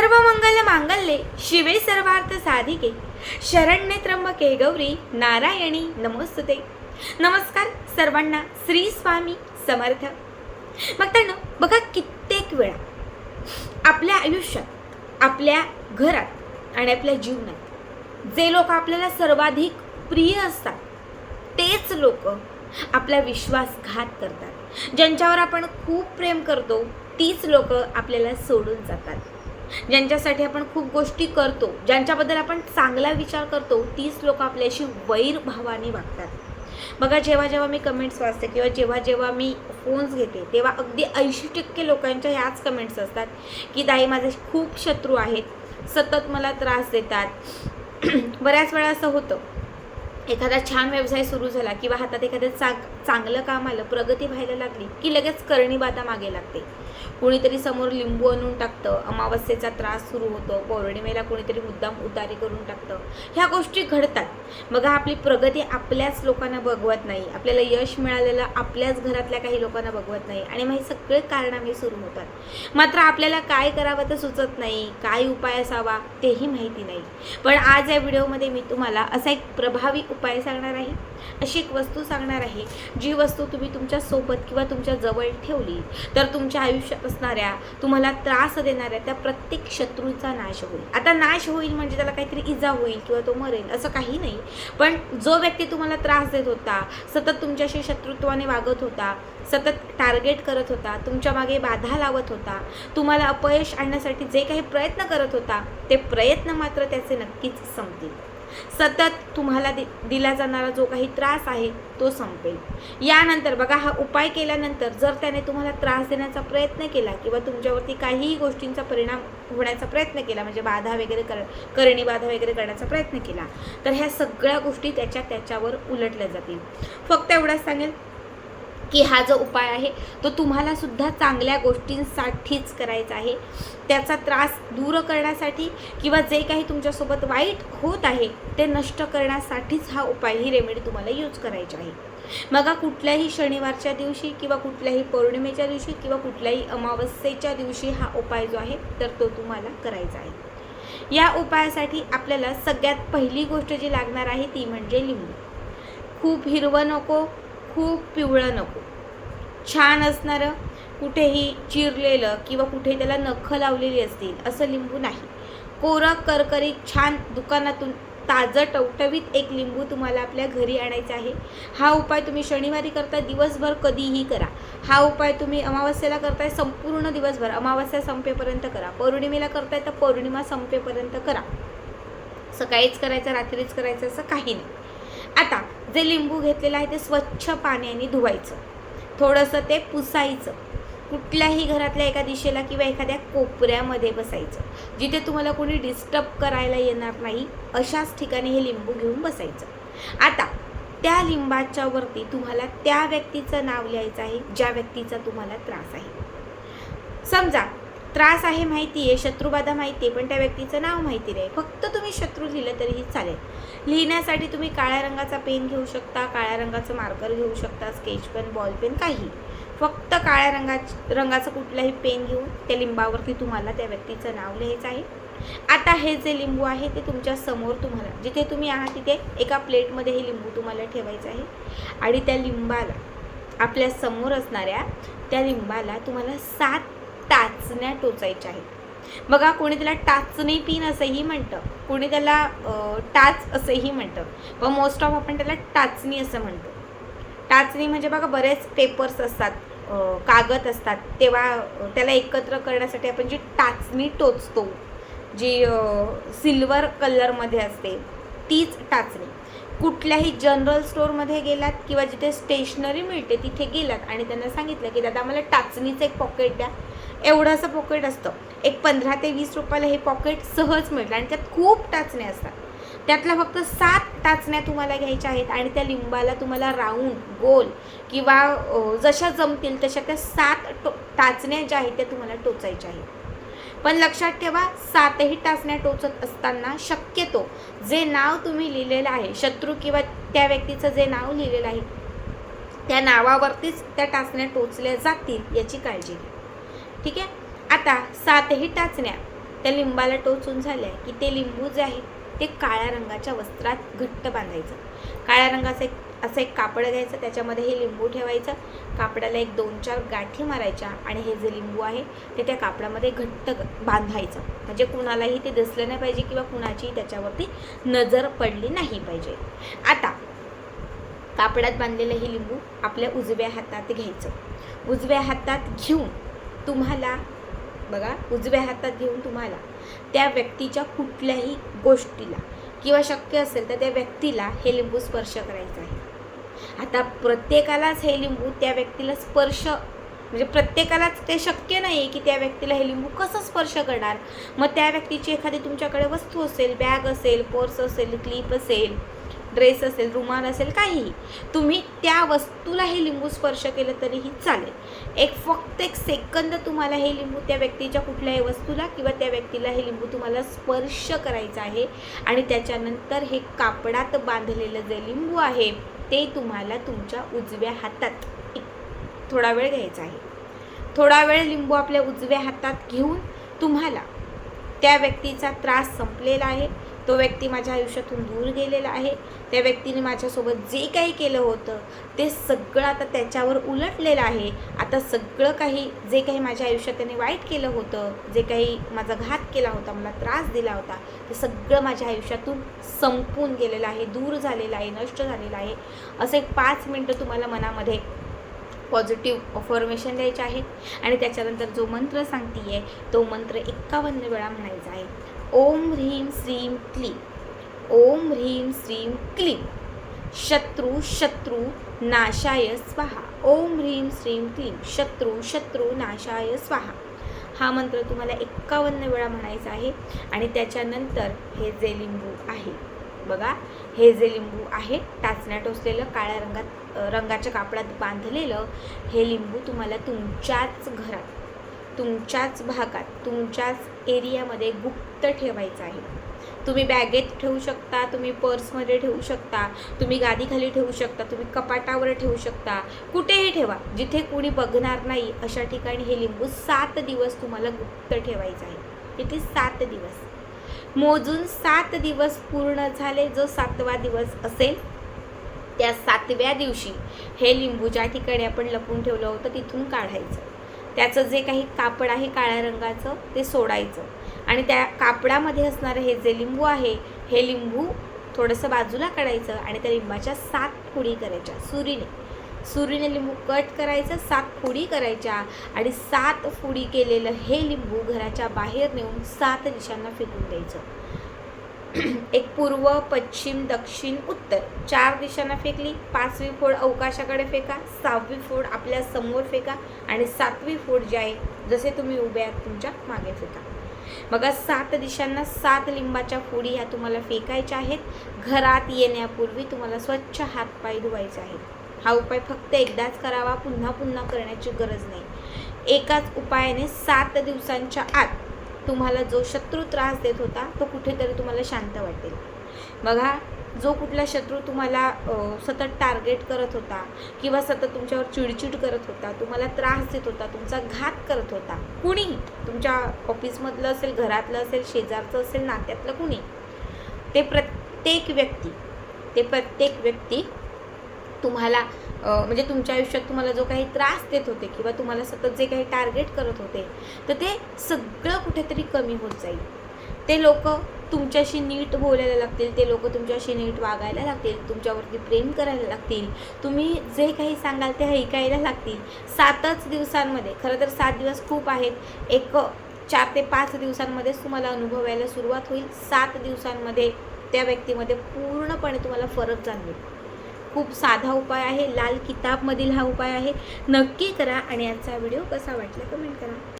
सर्व मंगल मांगल्ये शिवे सर्वार्थ साधिके. शरण्य त्र्यंबके गौरी नारायणी नमोस्तुते. नमस्कार सर्वांना श्री स्वामी समर्थ. बघताना बघा कित्येक वेळा आपल्या आयुष्यात आपल्या घरात आणि आपल्या जीवनात जे लोक आपल्याला सर्वाधिक प्रिय असतात तेच लोक आपला विश्वासघात करतात. ज्यांच्यावर आपण खूप प्रेम करतो तीच लोक आपल्याला सोडून जातात. ज्यांच्यासाठी आपण खूप गोष्टी करतो ज्यांच्याबद्दल आपण चांगला विचार करतो तीच लोक आपल्याशी वैरभावाने वागतात. बघा जेव्हा जेव्हा मी कमेंट्स वाचते किंवा जेव्हा जेव्हा मी फोन्स घेते तेव्हा अगदी ऐंशी टक्के लोकांच्या ह्याच कमेंट्स असतात की ताई माझे खूप शत्रू आहेत सतत मला त्रास देतात. बऱ्याच वेळा असं होतं. एखादा छान व्यवसाय सुरू झाला किंवा हातात एखादं चांग चांगलं काम आलं प्रगती व्हायला लागली की लगेच करणीबाधा मागे लागते. कुणीतरी समोर लिंबू आणून टाकतं अमावस्येचा त्रास सुरू होतो पौर्णिमेला कुणीतरी मुद्दाम उतारी करून टाकतं. ह्या गोष्टी घडतात. मग आपली प्रगती आपल्याच लोकांना बघवत नाही. आपल्याला यश मिळालेलं आपल्याच घरातल्या काही लोकांना बघवत नाही. आणि मग हे सगळे कारणामे सुरू होतात. मात्र आपल्याला काय करावं तर सुचत नाही. काय उपाय असावा तेही माहिती नाही. पण आज या व्हिडिओमध्ये मी तुम्हाला असा एक प्रभावी उपाय सांगणार आहे. अशी एक वस्तू सांगणार आहे. जी वस्तू तुम्ही तुमच्यासोबत किंवा तुमच्या जवळ ठेवली तर तुमच्या आयुष्यात असणाऱ्या तुम्हाला त्रास देणाऱ्या त्या प्रत्येक शत्रूचा नाश होईल. आता नाश होईल म्हणजे त्याला काहीतरी इजा होईल किंवा तो मरेल असं काही नाही. पण जो व्यक्ती तुम्हाला त्रास देत होता सतत तुमच्याशी शत्रुत्वाने वागत होता सतत टार्गेट करत होता तुमच्या मागे बाधा लावत होता तुम्हाला अपयश आणण्यासाठी जे काही प्रयत्न करत होता ते प्रयत्न मात्र त्याचे नक्कीच संपतील. सतत तुम्हाला दि दिला जाणारा जो काही त्रास आहे तो संपेल. यानंतर बघा हा उपाय केल्यानंतर जर त्याने तुम्हाला त्रास देण्याचा प्रयत्न केला किंवा तुमच्यावरती काहीही गोष्टींचा परिणाम होण्याचा प्रयत्न केला म्हणजे बाधा वगैरे कर करणी बाधा वगैरे करण्याचा प्रयत्न केला तर ह्या सगळ्या गोष्टी त्याच्या त्याच्यावर उलटल्या जातील. फक्त एवढंच सांगेल की हा जो उपाय आहे तो तुम्हालासुद्धा चांगल्या गोष्टींसाठीच करायचा आहे. त्याचा त्रास दूर करण्यासाठी किंवा जे काही तुमच्यासोबत वाईट होत आहे ते नष्ट करण्यासाठीच हा उपाय ही रेमेडी तुम्हाला यूज करायची आहे. मग कुठल्याही शनिवारच्या दिवशी किंवा कुठल्याही पौर्णिमेच्या दिवशी किंवा कुठल्याही अमावस्येच्या दिवशी हा उपाय जो आहे तर तो तुम्हाला करायचा आहे. या उपायासाठी आपल्याला सगळ्यात पहिली गोष्ट जी लागणार आहे ती म्हणजे लिंबू. खूप हिरवं नको खूप पिवळं नको. छान असणारं कुठेही चिरलेलं किंवा कुठे त्याला नखं लावलेली असतील असं लिंबू नाही. कोरं करकरीत छान दुकानातून ताजं टवटवीत एक लिंबू तुम्हाला आपल्या घरी आणायचा आहे. हा उपाय तुम्ही शनिवारी करता दिवसभर कधीही करा. हा उपाय तुम्ही अमावस्येला करताय संपूर्ण दिवसभर. अमावस्या संपेपर्यंत करा. पौर्णिमेला करताय तर पौर्णिमा संपेपर्यंत करा. सकाळीच करायचं रात्रीच करायचं असं काही नाही. आता जे लिंबू घेतलेलं आहे ते स्वच्छ पाण्याने धुवायचं. थोडंसं ते पुसायचं. कुठल्याही घरातल्या एका दिशेला किंवा एखाद्या कोपऱ्यामध्ये बसायचं. जिथे तुम्हाला कोणी डिस्टर्ब करायला येणार नाही अशाच ठिकाणी हे लिंबू घेऊन बसायचं. आता त्या लिंबाच्या वरती तुम्हाला त्या व्यक्तीचं नाव लिहायचं आहे ज्या व्यक्तीचा तुम्हाला त्रास आहे. समजा त्रास आहे माहिती आहे शत्रुबाधा माहिती आहे पण त्या व्यक्तीचं नाव माहिती नाही. फक्त तुम्ही शत्रू लिहिलं तरीही चालेल. लिहिण्यासाठी तुम्ही काळ्या रंगाचा पेन घेऊ शकता काळ्या रंगाचं मार्कर घेऊ शकता स्केच पेन बॉल पेन काही फक्त काळ्या रंगा रंगाचं कुठलंही पेन घेऊन त्या लिंबावरती तुम्हाला त्या व्यक्तीचं नाव लिहायचं आहे. आता हे जे लिंबू आहे ते तुमच्यासमोर तुम्हाला जिथे तुम्ही आहात तिथे एका प्लेटमध्ये हे लिंबू तुम्हाला ठेवायचं आहे. आणि त्या लिंबाला आपल्यासमोर असणाऱ्या त्या लिंबाला तुम्हाला सात टाचण्या टोचायच्या आहेत. बघा कोणी त्याला टाचणी पिन असंही म्हणतं. कोणी त्याला टाच असंही म्हणतं. व मोस्ट ऑफ आपण त्याला टाचणी असं म्हणतो. टाचणी म्हणजे बघा बरेच पेपर्स असतात कागद असतात. तेव्हा त्याला एकत्र करण्यासाठी आपण जी टाचणी टोचतो जी सिल्वर कलरमध्ये असते तीच टाचणी. कुठल्याही जनरल स्टोअरमध्ये गेलात किंवा जिथे स्टेशनरी मिळते तिथे गेलात आणि त्यांना सांगितलं की दादा मला टाचणीचं एक पॉकेट द्या. एवढं असं पॉकेट असतं. एक पंधरा ते वीस रुपयाला हे पॉकेट सहज मिळतं आणि त्यात खूप टाचण्या असतात. त्यातल्या फक्त सात टाचण्या तुम्हाला घ्यायच्या आहेत आणि त्या लिंबाला तुम्हाला राऊंड गोल किंवा जशा जमतील तशा त्या सात टो टाचण्या ज्या आहेत त्या तुम्हाला टोचायच्या आहेत. पण लक्षात ठेवा सातही टाचण्या टोचत असताना शक्यतो जे नाव तुम्ही लिहिलेलं आहे शत्रू किंवा त्या व्यक्तीचं जे नाव लिहिलेलं आहे त्या नावावरतीच त्या टाचण्या टोचल्या जातील याची काळजी घ्या. ठीक आहे? आता सातही टाचण्या. त्या लिंबाला टोचून झाल्या की ते लिंबू जे आहे ते काळ्या रंगाच्या वस्त्रात घट्ट बांधायचं. काळ्या रंगाचं एक असं एक कापड घ्यायचं त्याच्यामध्ये हे लिंबू ठेवायचं. कापडाला एक दोन चार गाठी मारायच्या आणि हे जे लिंबू आहे ते त्या कापडामध्ये घट्ट बांधायचं. म्हणजे कुणालाही ते दिसलं नाही पाहिजे किंवा कुणाचीही त्याच्यावरती नजर पडली नाही पाहिजे. आता कापडात बांधलेलं हे लिंबू आपल्या उजव्या हातात घ्यायचं. उजव्या हातात घेऊन तुम्हाला बघा उजव्या हातात घेऊन तुम्हाला त्या व्यक्तीच्या कुठल्याही गोष्टीला किंवा शक्य असेल तर त्या व्यक्तीला हे लिंबू स्पर्श करायचा आहे. आता प्रत्येकालाच हे लिंबू त्या व्यक्तीला स्पर्श म्हणजे प्रत्येकालाच ते शक्य नाही आहे की त्या व्यक्तीला हे लिंबू कसं स्पर्श करणार. मग त्या व्यक्तीची एखादी तुमच्याकडे वस्तू असेल बॅग असेल पर्स असेल क्लिप असेल ड्रेस असेल रुमाल असेल काहीही. तुम्ही त्या वस्तूला हे लिंबू स्पर्श केलं तरीही चालेल. एक फक्त एक सेकंद तुम्हाला हे लिंबू त्या व्यक्तीच्या कुठल्याही वस्तूला किंवा त्या व्यक्तीला हे लिंबू तुम्हाला स्पर्श करायचं आहे आणि त्याच्यानंतर हे कापडात बांधलेलं जे लिंबू आहे ते तुम्हाला तुमच्या उजव्या हातात एक थोडा वेळ घ्यायचा आहे. थोडा वेळ लिंबू आपल्या उजव्या हातात घेऊन तुम्हाला त्या व्यक्तीचा त्रास संपलेला आहे. तो व्यक्ती माझ्या आयुष्यातून दूर गेलेला आहे. त्या व्यक्तीने माझ्यासोबत जे काही केलं होतं ते सगळं आता त्याच्यावर उलटलेलं आहे. आता सगळं काही जे काही माझ्या आयुष्यात त्याने वाईट केलं होतं जे काही माझा घात केला होता मला त्रास दिला होता ते सगळं माझ्या आयुष्यातून संपून गेलेलं आहे दूर झालेलं आहे नष्ट झालेलं आहे. असं एक पाच मिनटं तुम्हाला मनामध्ये पॉझिटिव्ह अफॉर्मेशन द्यायचे आहेत. आणि त्याच्यानंतर जो मंत्र सांगते आहे तो मंत्र एक्कावन्न वेळा म्हणायचा आहे. ओम ह्रीं श्रीं क्लीं. ओम ह्रीं श्रीं क्लीं. शत्रू शत्रू नाशाय स्वाहा. ओम ह्रीं श्रीं क्लीं. शत्रू शत्रू नाशाय स्वाहा. हा मंत्र तुम्हाला एक्कावन्न वेळा म्हणायचा आहे आणि त्याच्यानंतर हे जे लिंबू आहे बघा हे जे लिंबू आहे टाचण्या टोचलेलं काळ्या रंगात रंगाच्या कापडात बांधलेलं हे लिंबू तुम्हाला तुमच्याच घरात तुमच्याच भागात तुमच्याच एरियामध्ये गुप्त ठेवायचं आहे. तुम्ही बॅगेत ठेवू शकता तुम्ही पर्समध्ये ठेवू शकता तुम्ही गादीखाली ठेवू शकता तुम्ही कपाटावर ठेवू शकता कुठेही ठेवा जिथे कुणी बघणार नाही अशा ठिकाणी हे लिंबू सात दिवस तुम्हाला गुप्त ठेवायचं आहे. किती सात दिवस. मोजून सात दिवस पूर्ण झाले जो सातवा दिवस असेल त्या सातव्या दिवशी हे लिंबू ज्या ठिकाणी आपण लपून ठेवलं होतं तिथून काढायचं. त्याचं जे काही कापड आहे काळ्या रंगाचं ते सोडायचं. आणि त्या कापडामध्ये असणारं हे जे लिंबू आहे हे लिंबू थोडंसं बाजूला काढायचं आणि त्या लिंबाच्या सात फोडी करायच्या सुरीने. सुरीने लिंबू कट करायचं सात फोडी करायच्या आणि सात फोडी केलेलं हे लिंबू घराच्या बाहेर नेऊन सात दिशांना फेकून द्यायचं. एक पूर्व पश्चिम दक्षिण उत्तर. चार दिशांना फेकली. पाचवी फोड अवकाशाकडे फेका. सहावी फोड आपल्यासमोर फेका. आणि सातवी फोड जी आहे जसे तुम्ही उभे आहात तुमच्या मागे फेका. बघा सात दिशांना सात लिंबाच्या फोडी ह्या तुम्हाला फेकायच्या आहेत. घरात येण्यापूर्वी तुम्हाला स्वच्छ हातपाय धुवायचे आहेत. हा उपाय फक्त एकदाच करावा. पुन्हा पुन्हा करण्याची गरज नाही. एकाच उपायाने सात दिवसांच्या आत तुम्हाला जो शत्रू त्रास देत होता तो कुठेतरी तुम्हाला शांत वाटेल. बघा जो कुठला शत्रू तुम्हाला सतत टार्गेट करत होता किंवा सतत तुमच्यावर चिडचिड करत होता तुम्हाला त्रास देत होता तुमचा घात करत होता कुणीही तुमच्या ऑफिसमधलं असेल घरातलं असेल शेजारचं असेल नात्यातलं कुणी ते प्रत्येक व्यक्ती ते प्रत्येक व्यक्ती तुम्हाला म्हणजे तुमच्या आयुष्यात तुम्हाला जो काही त्रास देत होते किंवा तुम्हाला सतत जे काही टार्गेट करत होते तर ते सगळं कुठेतरी कमी होत जाईल. ते लोक तुमच्याशी नीट बोलायला लागतील ते लोक तुमच्याशी नीट वागायला लागतील तुमच्यावरती प्रेम करायला लागतील. तुम्ही जे काही सांगाल ते ऐकायला लागतील. सातच दिवसांमध्ये खरं तर सात दिवस खूप आहेत. एक चार ते पाच दिवसांमध्येच तुम्हाला अनुभवायला सुरुवात होईल. सात दिवसांमध्ये त्या व्यक्तीमध्ये पूर्णपणे तुम्हाला फरक जाणवेल. खूप साधा उपाय आहे. लाल किताबमधील हा उपाय आहे. नक्की करा आणि आजचा व्हिडिओ कसा वाटला कमेंट करा.